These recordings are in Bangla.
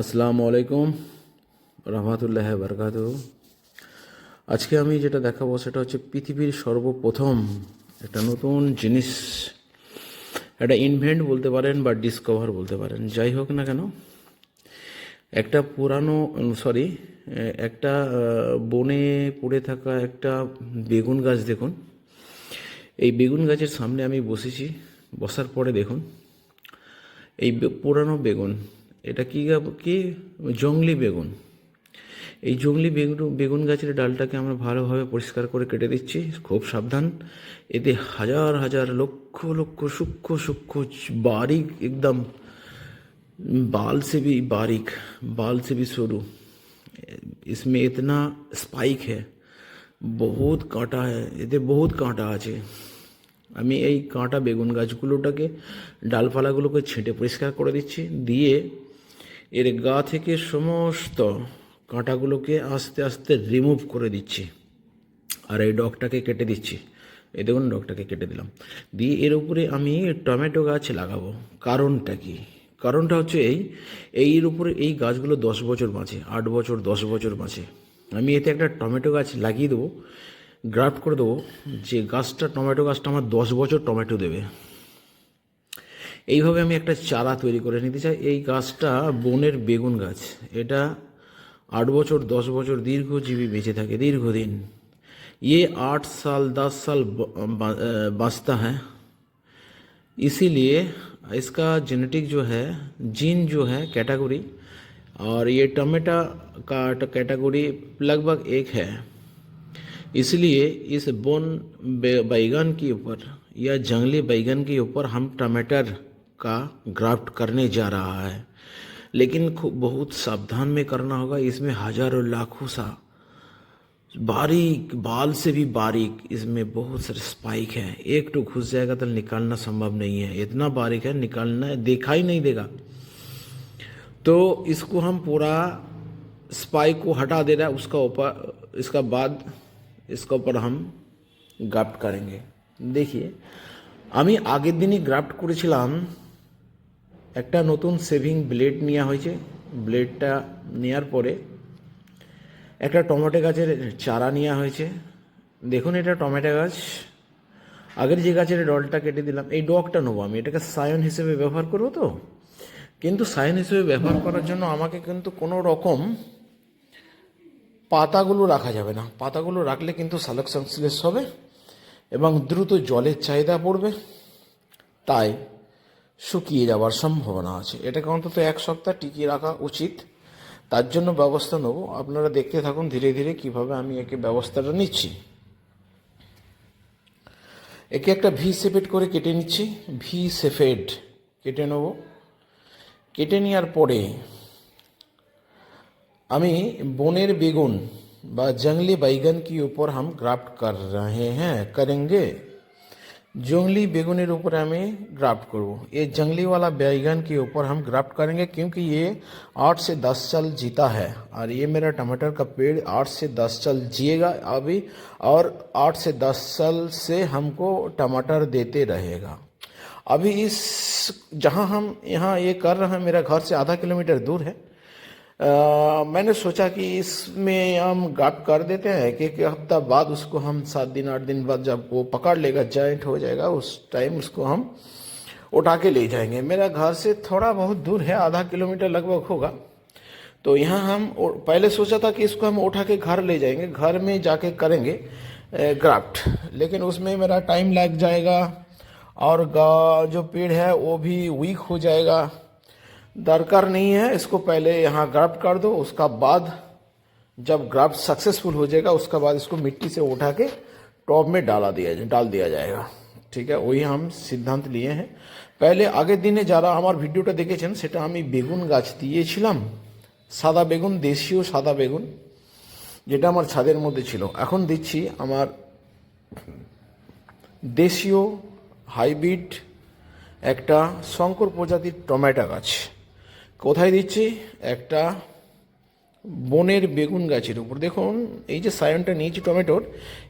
আসসালামু আলাইকুম রহমতুল্লাহ বরকাত আজকে আমি যেটা দেখাবো সেটা হচ্ছে পৃথিবীর সর্বপ্রথম একটা নতুন জিনিস, একটা ইনভেন্ট বলতে পারেন বা ডিসকভার বলতে পারেন। যাই হোক না কেন, একটা পুরানো সরি একটা বনে পড়ে থাকা একটা বেগুন গাছ দেখুন। এই বেগুন গাছের সামনে আমি বসেছি, বসার পরে দেখুন, এই পুরানো বেগুন এটা কি গা- কি জংলি বেগুন এই জংলি বেগুন বেগুন গাছের ডালটাকে আমরা ভালোভাবে পরিষ্কার করে কেটে দিচ্ছি খুব সাবধান এতে হাজার হাজার লক্ষ লক্ষ সূক্ষ্ম সূক্ষ্ম बारीक एकदम बाल से भी बारीक बाल से भी शुरू इसमें इतना स्पाइक है বহুত কাঁটা এতে বহুত কাঁটা আছে আমি এই কাঁটা বেগুন গাছগুলোটাকে ডালপালাগুলোকে ছেঁটে পরিষ্কার করে দিচ্ছি দিয়ে এর গা থেকে সমস্ত কাঁটাগুলোকে আস্তে আস্তে রিমুভ করে দিচ্ছি। আর এই ডগটাকে কেটে দিচ্ছি। এই দেখুন, ডগটাকে কেটে দিলাম। দিয়ে এর উপরে আমি টমেটো গাছ লাগাবো। কারণটা কি? কারণটা হচ্ছে এই এর উপরে এই গাছগুলো দশ বছর বাঁচে, আট বছর, দশ বছর বাঁচে। আমি এতে একটা টমেটো গাছ লাগিয়ে দেবো, গ্রাফট করে দেবো যে গাছটা, টমেটো গাছটা আমার দশ বছর টমেটো দেবে। এইভাবে আমি একটা চারা তৈরি করে নিতে চাই এই গাছটা বনের বেগুন গাছ এটা आठ বছর দশ বছর দীর্ঘজীবী বেঁচে থাকে দীর্ঘদিন ये आठ साल दस साल ब- ब- बाँचता है इसीलिए इसका जेनेटिक जो है जीन जो है कैटेगरी और ये टमाटा का कैटेगरी लगभग एक है इसलिए इस बोन बे- बैगन के ऊपर या जंगली बैगन के ऊपर हम टमाटर का ग्राफ्ट करने जा रहा है। लेकिन बहुत सावधान में करना होगा, इसमें हज़ारों लाखों सा बारीक बाल से भी बारीक इसमें बहुत सारे स्पाइक हैं। एक टू घुस जाएगा तो निकालना संभव नहीं है। इतना बारीक है, निकालना, देखा ही नहीं देगा। तो इसको हम पूरा स्पाइक को हटा दे रहा है, उसका ऊपर, इसका बाद, इसके ऊपर हम ग्राफ्ट करेंगे। देखिए हमें आगे दिन ही ग्राफ्ट कर একটা নতুন সেভিং ব্লেড নেওয়া হয়েছে। ব্লেডটা নেওয়ার পরে একটা টমেটো গাছের চারা নেওয়া হয়েছে। দেখুন এটা টমেটো গাছ। আগের যে গাছের ডলটা কেটে দিলাম, এই ডগটা নেব আমি। এটাকে সায়ন হিসেবে ব্যবহার করব তো? কিন্তু সায়ন হিসেবে ব্যবহার করার জন্য আমাকে কিন্তু কোনো রকম পাতাগুলো রাখা যাবে না। পাতাগুলো রাখলে কিন্তু সালোক সংশ্লেষ হবে এবং দ্রুত জলের চাহিদা পড়বে। তাই শুকিয়ে যাওয়ার সম্ভাবনা আছে। এটাকে অন্তত এক সপ্তাহ টিকিয়ে রাখা উচিত। তার জন্য ব্যবস্থা নেব। আপনারা দেখতে থাকুন ধীরে ধীরে কীভাবে আমি একে ব্যবস্থাটা নিচ্ছি। একে একটা ভি সেফেড করে কেটে নিচ্ছি। ভি সেফেড কেটে নেব। কেটে নেওয়ার পরে আমি বনের বেগুন বা জঙ্গলি বাইগান কি উপর হাম ग्राफ्ट কর रहे হ্যাঁ করেন जंगली बैगुনের ऊपर हमें ग्राफ्ट करो। ये जंगली वाला बैगन के ऊपर हम ग्राफ्ट करेंगे क्योंकि ये आठ से दस साल जीता है। और ये मेरा टमाटर का पेड़ आठ से दस साल जिएगा अभी, और आठ से दस साल से हमको टमाटर देते रहेगा। अभी इस, जहाँ हम यहाँ ये कर रहे हैं, मेरा घर से आधा किलोमीटर दूर है। अ, मैंने सोचा कि इसमें हम गाप कर देते हैं कि एक हफ़्ता बाद उसको हम सात दिन आठ दिन बाद जब वो पकड़ लेगा जॉइंट हो जाएगा उस टाइम उसको हम उठा के ले जाएँगे। मेरा घर से थोड़ा बहुत दूर है आधा किलोमीटर लगभग होगा। तो यहाँ हम पहले सोचा था कि इसको हम उठा के घर ले जाएँगे घर में जाके करेंगे ग्राफ्ट लेकिन उसमें मेरा टाइम लग जाएगा और जो पेड़ है वो भी वीक हो जाएगा। दरकार नहीं है इसको पहले यहाँ ग्राफ्ट कर दो उसका बाद जब ग्राफ्ट सक्सेसफुल हो जाएगा उसका बाद इसको मिट्टी से उठा के टॉप में डाला दिया डाल दिया जाएगा ঠিক আছে ওই हम সিদ্ধান্ত নিয়ে হ্যাঁ পহলে আগের দিনে যারা আমার ভিডিওটা দেখেছেন সেটা আমি বেগুন গাছ দিয়েছিলাম সাদা বেগুন দেশীয় সাদা বেগুন যেটা আমার ছাদের মধ্যে ছিল এখন দিচ্ছি আমার দেশীয় হাইব্রিড একটা শঙ্কর প্রজাতির টমেটো গাছ কোথায় দিচ্ছি একটা বনের বেগুন গাছের উপর দেখুন এই যে সায়নটা নিয়েছি টমেটোর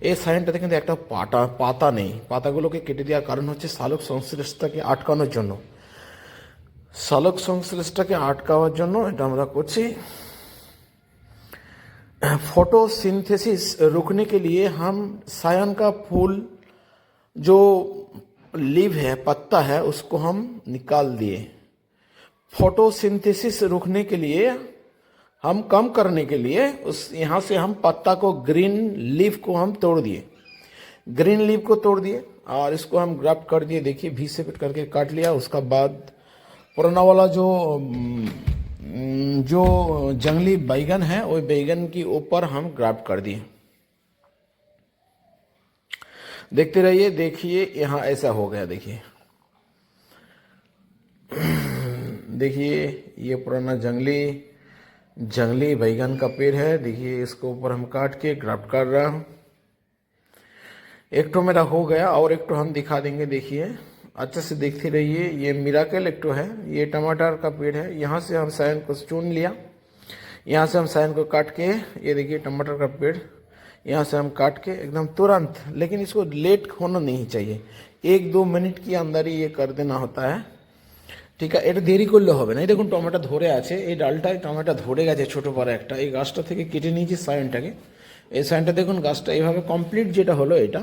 এই সায়নটাতে কিন্তু একটা পাতা পাতা নেই পাতাগুলোকে কেটে দেওয়ার কারণ হচ্ছে সালোক সংশ্লেষটাকে আটকানোর জন্য সালোক সংশ্লেষটাকে আটকাওয়ার জন্য এটা আমরা করছি फोटोसिंथेसिस रुकने के लिए हम सायन का फूल जो लीव है पत्ता है उसको हम निकाल दिए फोटोसिंथेसिस रुकने के लिए, हम कम करने के लिए, उस, यहाँ से हम पत्ता को ग्रीन लीफ को हम तोड़ दिए। ग्रीन लीफ को तोड़ दिए और इसको हम ग्राफ्ट कर दिए। देखिए भी से करके काट लिया। उसका बाद पुराना वाला जो जो जंगली बैगन है, वो बैगन के ऊपर हम ग्राफ्ट कर दिए। देखते रहिए, देखिए, यहाँ ऐसा हो गया, देखिए। देखिए, ये पुराना जंगली जंगली बैगन का पेड़ है। देखिए, इसको ऊपर हम काट के ग्राफ्ट कर रहा हूँ। एक तो मेरा हो गया और एक तो हम दिखा देंगे, देखिए। अच्छे से देखते रहिए, ये मिराकल एक तो है, ये टमाटर का पेड़ है। यहाँ से हम सायन को चुन लिया। यहाँ से हम सायन को काट के, ये देखिए टमाटर का पेड़। यहाँ से हम काट के एकदम तुरंत, लेकिन इसको लेट होना नहीं चाहिए। एक दो मिनट के अंदर ही ये कर देना होता है। ঠিক আছে, এটা দেরি করলে হবে না। এই দেখুন, টমেটো ধরে আছে। এই ডালটায় টমেটো ধরে গেছে ছোট বড় একটা। এই গাছটা থেকে কেটে নিয়েছি সায়নটাকে। এই সায়নটা দেখুন, গাছটা এইভাবে কমপ্লিট যেটা হলো এটা।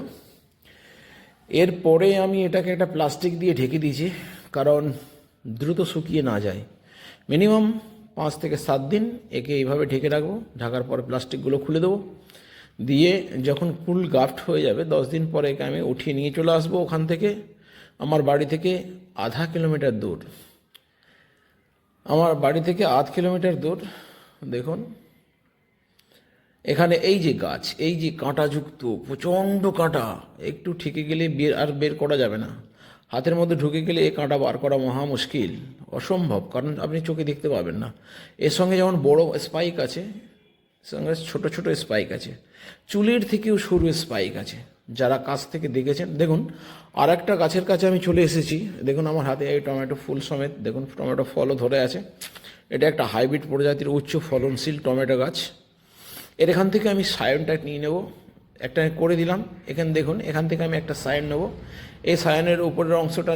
এরপরে আমি এটাকে একটা প্লাস্টিক দিয়ে ঢেকে দিয়েছি, কারণ দ্রুত শুকিয়ে না যায়। মিনিমাম পাঁচ থেকে সাত দিন একে এইভাবে ঢেকে রাখব। ঢাকার পরে প্লাস্টিকগুলো খুলে দেবো। দিয়ে যখন ফুল গাফট হয়ে যাবে, দশ দিন পরে একে আমি উঠিয়ে নিয়ে চলে আসব ওখান থেকে। আমার বাড়ি থেকে আধা কিলোমিটার দূর। আমার বাড়ি থেকে আধ কিলোমিটার দূর, দেখুন। এখানে এই যে গাছ, এই যে কাঁটাযুক্ত, প্রচণ্ড কাঁটা। একটু ঠেকে গেলে বের, আর বের করা যাবে না। হাতের মধ্যে ঢুকে গেলে এই কাঁটা বার করা মহা মুশকিল, অসম্ভব। কারণ আপনি চোখে দেখতে পাবেন না। এর সঙ্গে যেমন বড় স্পাইক আছে সঙ্গে ছোট ছোট স্পাইক আছে। চুলের থেকেও সরু স্পাইক আছে। যারা কাছ থেকে দেখেছেন, দেখুন আর একটা গাছের কাছে আমি চলে এসেছি। দেখুন আমার হাতে এই টমেটো ফুল সমেত, দেখুন, টমেটো ফলও ধরে আছে। এটা একটা হাইব্রিড প্রজাতির উচ্চ ফলনশীল টমেটো গাছ। এর এখান থেকে আমি সায়নটা নিয়ে নেব। একটা করে দিলাম। এখানে দেখুন, এখান থেকে আমি একটা সায়ন নেব। এই সায়নের উপরের অংশটা